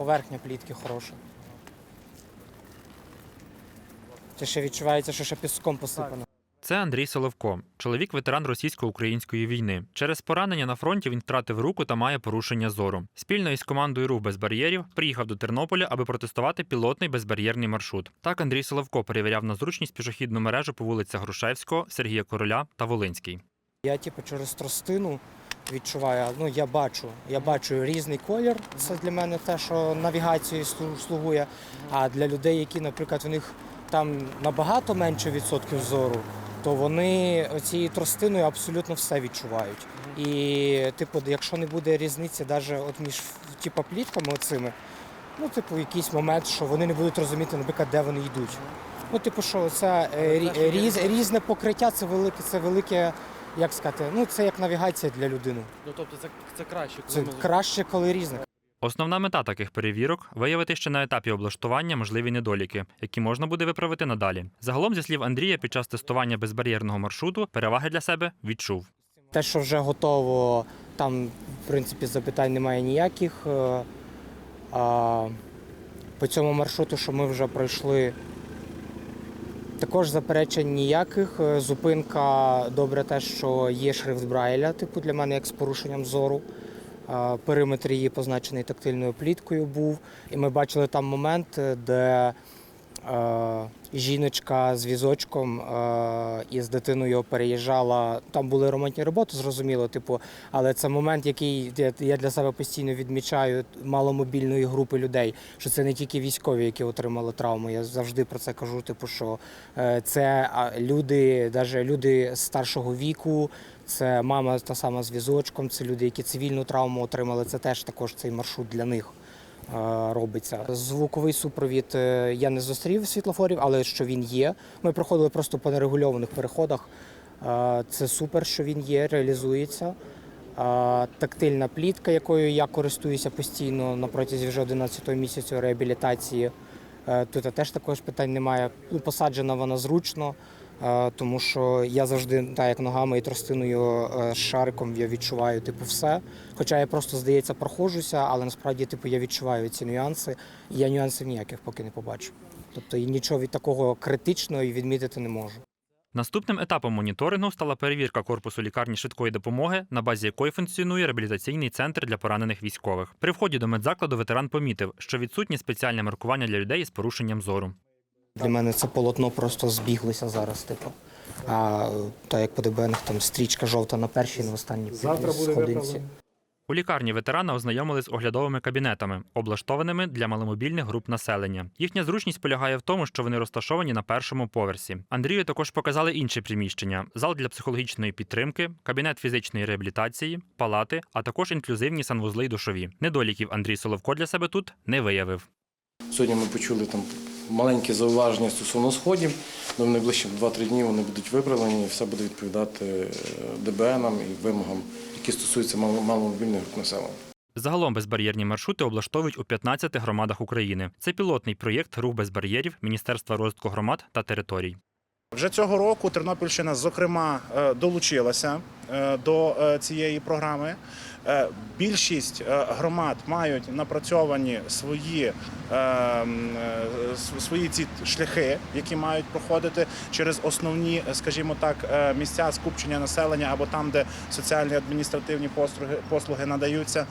Поверхня плітки хороша. Це ще відчувається, що ще піском посипано. Це Андрій Соловко, чоловік ветеран російсько-української війни. Через поранення на фронті він втратив руку та має порушення зору. Спільно із командою Рух без бар'єрів приїхав до Тернополя, аби протестувати пілотний безбар'єрний маршрут. Так Андрій Соловко перевіряв на зручність пішохідну мережу по вулицях Грушевського, Сергія Короля та Волинський. Я типу через тростину відчуваю, ну я бачу, я бачу різний колір. Це для мене те, що навігацією слу- слугує. А для людей, які, наприклад, у них там набагато менше відсотків зору, то вони цією тростиною абсолютно все відчувають. І, типу, якщо не буде різниці, навіть от між типу, плітками оцими, ну, типу, якийсь момент, що вони не будуть розуміти, наприклад, де вони йдуть. Ну, типу, що це е, рі- різ, різне покриття, це велике, це велике, як сказати, ну це як навігація для людини. Ну тобто це, це краще, коли Це ми краще, коли різне. Основна мета таких перевірок виявити ще на етапі облаштування можливі недоліки, які можна буде виправити надалі. Загалом, зі слів Андрія, під час тестування безбар'єрного маршруту переваги для себе відчув. Те, що вже готово, там, в принципі, запитань немає ніяких. Е, А, по цьому маршруту, що ми вже пройшли, також заперечень ніяких. Е, Зупинка добре те, що є шрифт Брайля, типу для мене як з порушенням зору. Е, Периметр її позначений тактильною пліткою був. І ми бачили там момент, е, де жіночка з візочком е, і з дитиною переїжджала. Там були ремонтні роботи, зрозуміло, типу, але це момент, який я- для себе постійно відмічаю маломобільної групи людей, що це не тільки військові, які отримали травму. Я завжди про це кажу. Типу, що е, це люди, навіть люди старшого віку. Це мама та сама з візочком, це люди, які цивільну травму отримали. Це теж також цей маршрут для них е, робиться. Звуковий супровід е, я не зустрів світлофорів, але що він є. Ми проходили просто по нерегульованих переходах. Е, Це супер, що він є, реалізується. Е, Тактильна плітка, якою я користуюся постійно на протязі вже 11 місяцю реабілітації. Е, Тут теж також питань немає. Ну, Посаджена вона зручно, е, тому що я завжди, так як ногами і тростиною е, шариком, я відчуваю типу все. Хоча я просто, здається, проходжуся, але насправді типу, я відчуваю ці нюанси, і я нюансів ніяких поки не побачу. Тобто нічого від такого критичного і відмітити не можу. Наступним етапом моніторингу стала перевірка корпусу лікарні швидкої допомоги, на базі якої функціонує реабілітаційний центр для поранених військових. При вході до медзакладу ветеран помітив, що відсутнє спеціальне маркування для людей із порушенням зору. Для мене це полотно просто збіглося зараз. Типу. А так як по ДБН там стрічка жовта на першій, на останній Завтра буде сходинці. У лікарні ветерана ознайомили з оглядовими кабінетами, облаштованими для маломобільних груп населення. Їхня зручність полягає в тому, що вони розташовані на першому поверсі. Андрію також показали інші приміщення: зал для психологічної підтримки, кабінет фізичної реабілітації, палати, а також інклюзивні санвузли й душові. Недоліків Андрій Соловко для себе тут не виявив. Сьогодні ми почули там маленькі зауваження стосовно сходів. але в найближчі 2-3 дні вони будуть виправлені і все буде відповідати е, ДБНам і вимогам, які стосуються мал- маломобільних груп населення. Загалом безбар'єрні маршрути облаштовують у 15 громадах України. Це пілотний проєкт Рух без бар'єрів Міністерства розвитку громад та територій. Вже цього року Тернопільщина, зокрема, е, долучилася е, до е, цієї програми. Більшість громад мають напрацьовані свої, свої ці шляхи, які мають проходити через основні, скажімо так, місця скупчення населення або там, де соціальні адміністративні послуги, послуги надаються.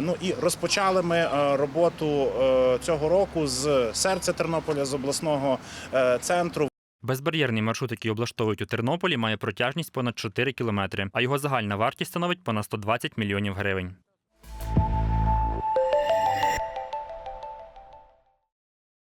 Ну і розпочали ми роботу цього року з серця Тернополя, з обласного центру. Безбар'єрний маршрут, який облаштовують у Тернополі, має протяжність понад 4 кілометри, а його загальна вартість становить понад 120 мільйонів гривень.